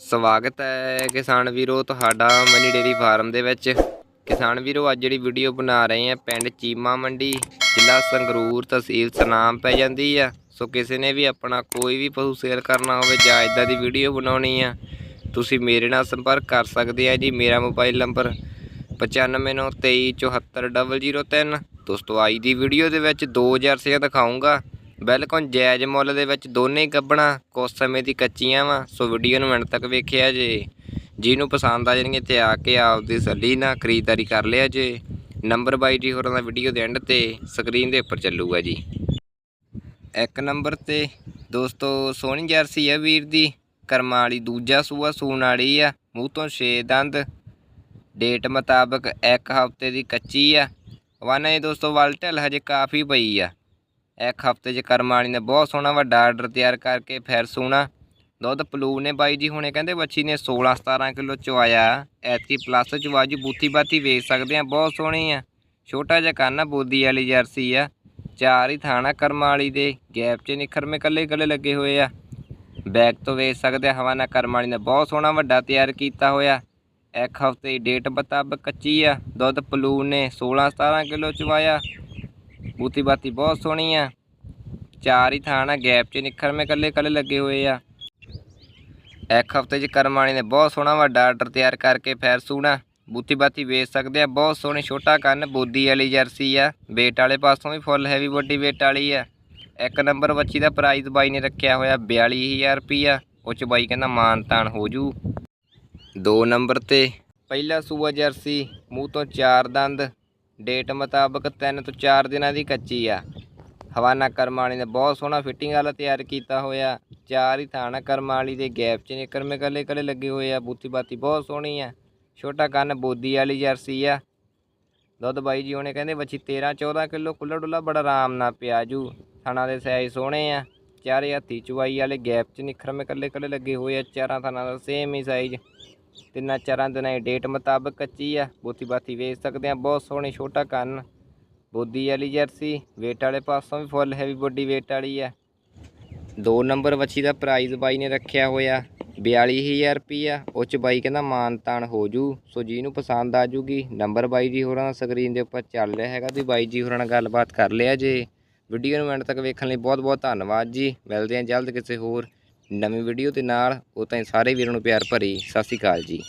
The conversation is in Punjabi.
ਸਵਾਗਤ ਹੈ ਕਿਸਾਨ ਵੀਰੋ ਤੁਹਾਡਾ ਮਨੀ ਡੇਰੀ ਫਾਰਮ ਦੇ ਵਿੱਚ। ਕਿਸਾਨ ਵੀਰੋ, ਅੱਜ ਜਿਹੜੀ ਵੀਡੀਓ ਬਣਾ ਰਹੇ ਆ ਪਿੰਡ ਚੀਮਾ ਮੰਡੀ, ਜ਼ਿਲ੍ਹਾ ਸੰਗਰੂਰ, ਤਹਿਸੀਲ ਸਨਾਮ ਪੈ ਜਾਂਦੀ ਆ। ਸੋ ਕਿਸੇ ਨੇ ਵੀ ਆਪਣਾ ਕੋਈ ਵੀ ਪਸ਼ੂ ਸੇਲ ਕਰਨਾ ਹੋਵੇ ਜਾਂ ਇਦਾਂ ਦੀ ਵੀਡੀਓ ਬਣਾਉਣੀ ਆ, ਤੁਸੀਂ ਮੇਰੇ ਨਾਲ ਸੰਪਰਕ ਕਰ ਸਕਦੇ ਆ ਜੀ। ਮੇਰਾ ਮੋਬਾਈਲ ਨੰਬਰ 9593247003 ਦੋਸਤੋ, ਅੱਜ ਦੀ ਵੀਡੀਓ ਦੇ ਵਿੱਚ ਦੋ ਜਰਸੀਆਂ ਦਿਖਾਉਂਗਾ ਬਿਲਕੁਲ ਜਾਇਜ਼ ਮੁੱਲ ਦੇ ਵਿੱਚ ਦੋਨੇ ਹੀ ਗੱਬਣਾ ਕੁਝ ਸਮੇਂ ਦੀ ਕੱਚੀਆਂ ਵਾ, ਸੋ ਵੀਡੀਓ ਨੂੰ ਮਿੰਟ ਤੱਕ ਵੇਖਿਆ ਜੇ। ਜਿਹਨੂੰ ਪਸੰਦ ਆ ਜਾਣਗੇ ਤੇ ਆ ਕੇ ਆਪਦੀ ਸੱਲੀ ਨਾਲ ਖਰੀਦਦਾਰੀ ਕਰ ਲਿਆ ਜੇ। ਨੰਬਰ ਬਾਈ ਜੀ ਹੋਰਾਂ ਦਾ ਵੀਡੀਓ ਦੇ ਐਂਡ ਤੇ ਸਕਰੀਨ ਦੇ ਉੱਪਰ ਚੱਲੂਗਾ ਜੀ। ਇੱਕ ਨੰਬਰ ਤੇ, ਦੋਸਤੋ, ਸੋਹਣੀ ਜਰਸੀ ਆ ਵੀਰ ਦੀ। ਕਰਮਾਂ ਵਾਲੀ ਦੂਜਾ ਸੂਆ ਸੂਣ ਵਾਲੀ ਆ, ਮੂੰਹ ਤੋਂ 6 ਦੰਦ। ਡੇਟ ਮੁਤਾਬਕ ਇੱਕ ਹਫ਼ਤੇ ਦੀ ਕੱਚੀ ਆ। ਵਾਨਾ ਇਹ ਦੋਸਤੋ ਵਲਟਲ ਹਜੇ ਕਾਫੀ ਪਈ ਆ। ਇੱਕ ਹਫ਼ਤੇ 'ਚ ਕਰਮਾਣੀ ਨੇ ਬਹੁਤ ਸੋਹਣਾ ਵੱਡਾ ਆਰਡਰ ਤਿਆਰ ਕਰਕੇ ਫਿਰ ਸੋਹਣਾ ਦੁੱਧ ਪਲੂ ਨੇ ਬਾਈ ਜੀ ਹੁਣੇ ਕਹਿੰਦੇ ਬੱਚੀ ਨੇ 16 17 ਕਿਲੋ ਚਵਾਇਆ ਐਤਕੀ ਪਲੱਸ ਚਵਾਜੂ ਬੂਥੀ ਬਾਤੀ ਵੇਚ ਸਕਦੇ ਆ, ਬਹੁਤ ਸੋਹਣੀ ਆ। ਛੋਟਾ ਜਿਹਾ ਕੰਨ ਬੋਦੀ ਵਾਲੀ ਜਰਸੀ ਆ। ਚਾਰ ਹੀ ਥਾਣਾ ਕਰਮਾਲੀ ਦੇ, ਗੈਪ 'ਚ ਨਿਖਰਮੇ ਕੱਲੇ ਕੱਲੇ ਲੱਗੇ ਹੋਏ ਆ। ਬੈਕ ਤੋਂ ਵੇਚ ਸਕਦੇ ਹਵਾਨਾ ਕਰਮਾਲੀ ਨੇ ਬਹੁਤ ਸੋਹਣਾ ਵੱਡਾ ਤਿਆਰ ਕੀਤਾ ਹੋਇਆ। ਇੱਕ ਹਫ਼ਤੇ ਦੀ ਡੇਟ ਮੁਤਾਬਕ ਕੱਚੀ ਆ, ਦੁੱਧ ਪਲੂ ਨੇ 16 17 ਕਿਲੋ ਚਵਾਇਆ ਬੂਤੀ ਬਾਤੀ ਬਹੁਤ ਸੋਹਣੀ ਆ। ਚਾਰ ਹੀ ਥਾਣਾ ਗੈਪ 'ਚ ਨਿਖਰਮੇ ਕੱਲੇ ਕੱਲੇ ਲੱਗੇ ਹੋਏ ਆ। ਇੱਕ ਹਫ਼ਤੇ 'ਚ ਕਰਮਾਣੀ ਨੇ ਬਹੁਤ ਸੋਹਣਾ ਵੱਡਾ ਆਰਡਰ ਤਿਆਰ ਕਰਕੇ ਫੈਰ ਸੂਣਾ। ਬੂਤੀ ਬਾਤੀ ਵੇਚ ਸਕਦੇ ਆ, ਬਹੁਤ ਸੋਹਣੀ ਛੋਟਾ ਕੰਨ, ਬੋਦੀ ਵਾਲੀ ਜਰਸੀ ਆ। ਵੇਟ ਵਾਲੇ ਪਾਸੋਂ ਵੀ ਫੁੱਲ ਹੈਵੀ ਵੱਡੀ ਵੇਟ ਵਾਲੀ ਆ। ਇੱਕ ਨੰਬਰ ਬੱਚੀ ਦਾ ਪ੍ਰਾਈਸ ਬਾਈ ਨੇ ਰੱਖਿਆ ਹੋਇਆ 42000 ਰੁਪਈਆ। ਉਹ 'ਚ ਬਾਈ ਕਹਿੰਦਾ ਮਾਨ ਤਾਨ ਹੋ ਜੂ। ਦੋ ਨੰਬਰ ਤੇ, ਪਹਿਲਾ ਸੂਆ ਜਰਸੀ, ਮੂੰਹ ਤੋਂ ਚਾਰ ਦੰਦ। ਡੇਟ ਮੁਤਾਬਕ 3 ਤੋਂ 4 ਦਿਨਾਂ ਦੀ ਕੱਚੀ ਆ। ਹਵਾਨਾ ਕਰਮਾਲੀ ਨੇ ਬਹੁਤ ਸੋਹਣਾ ਫਿਟਿੰਗ ਵਾਲਾ ਤਿਆਰ ਕੀਤਾ ਹੋਇਆ। ਚਾਰ ਹੀ ਥਾਣਾ ਕਰਮਾਲੀ ਦੇ ਗੈਪ 'ਚ ਨਿਕਰਮੇ ਕੱਲੇ ਕੱਲੇ ਲੱਗੇ ਹੋਏ ਆ। ਬੂਤੀ ਬਾਤੀ ਬਹੁਤ ਸੋਹਣੀ ਆ। ਛੋਟਾ ਕੰਨ ਬੋਦੀ ਵਾਲੀ ਜਰਸੀ ਆ। ਦੁੱਧ ਬਾਈ ਜੀ ਉਹਨੇ ਕਹਿੰਦੇ ਬੱਚੀ 13 14 ਕਿਲੋ ਕੁੱਲਾ ਡੁੱਲਾ ਬੜਾ ਆਰਾਮ ਨਾਲ ਪਿਆ ਜੂ ਥਾਣਾ ਦੇ ਸਾਈਜ਼ ਸੋਹਣੇ ਆ। ਚਾਰੇ ਹੱਥੀ ਚੁਵਾਈ ਵਾਲੇ ਗੈਪ 'ਚ ਨਿਖਰਮੇ ਕੱਲੇ ਕੱਲੇ ਲੱਗੇ ਹੋਏ ਆ। ਚਾਰਾਂ ਥਾਣਾ ਦਾ ਸੇਮ ਹੀ ਸਾਈਜ਼ ਤਿੰਨਾਂ ਚਾਰਾਂ ਦਿਨਾਂ ਦੀ ਡੇਟ ਮੁਤਾਬਕ ਕੱਚੀ ਆ। ਬੋਤੀ ਬਾਤੀ ਵੇਚ ਸਕਦੇ ਆ ਬਹੁਤ ਸੋਹਣੀ ਛੋਟਾ ਕੰਨ। ਬੋਦੀ ਵਾਲੀ ਜਰਸੀ। ਵੇਟ ਵਾਲੇ ਪਾਸੋਂ ਵੀ ਫੁੱਲ ਹੈਵੀ ਬੋਡੀ ਵੇਟ ਵਾਲੀ ਆ। ਦੋ ਨੰਬਰ ਵੱਛੀ ਦਾ ਪ੍ਰਾਈਸ ਬਾਈ ਨੇ ਰੱਖਿਆ ਹੋਇਆ। 42000 ਰੁਪਈਆ। ਉਹ ਚ ਬਾਈ ਕਹਿੰਦਾ ਮਾਨ ਤਾਨ ਹੋ ਜੂ। ਸੋ ਨੂੰ ਪਸੰਦ ਆ ਜੂਗੀ। ਨੰਬਰ ਬਾਈ ਜੀ ਹੋਰਾਂ ਦਾ ਸਕਰੀਨ ਦੇ ਉੱਪਰ ਚੱਲ ਰਿਹਾ ਹੈਗਾ। ਵੀ ਬਾਈ ਜੀ ਹੋਰਾਂ ਨਾਲ ਗੱਲਬਾਤ ਕਰ ਲਿਆ ਜੇ। ਵੀਡੀਓ ਨੂੰ ਐਂਡ ਤੱਕ ਵੇਖਣ ਲਈ ਬਹੁਤ ਬਹੁਤ ਧੰਨਵਾਦ ਜੀ। ਮਿਲਦੇ ਹਾਂ ਜਲਦ ਕਿਸੇ ਹੋਰ ਨਵੀਂ ਵੀਡੀਓ ਦੇ ਨਾਲ ਉਹ ਤਾਂ ਸਾਰੇ ਵੀਰਾਂ ਨੂੰ ਪਿਆਰ ਭਰੀ ਸਤਿ ਸ਼੍ਰੀ ਅਕਾਲ ਜੀ।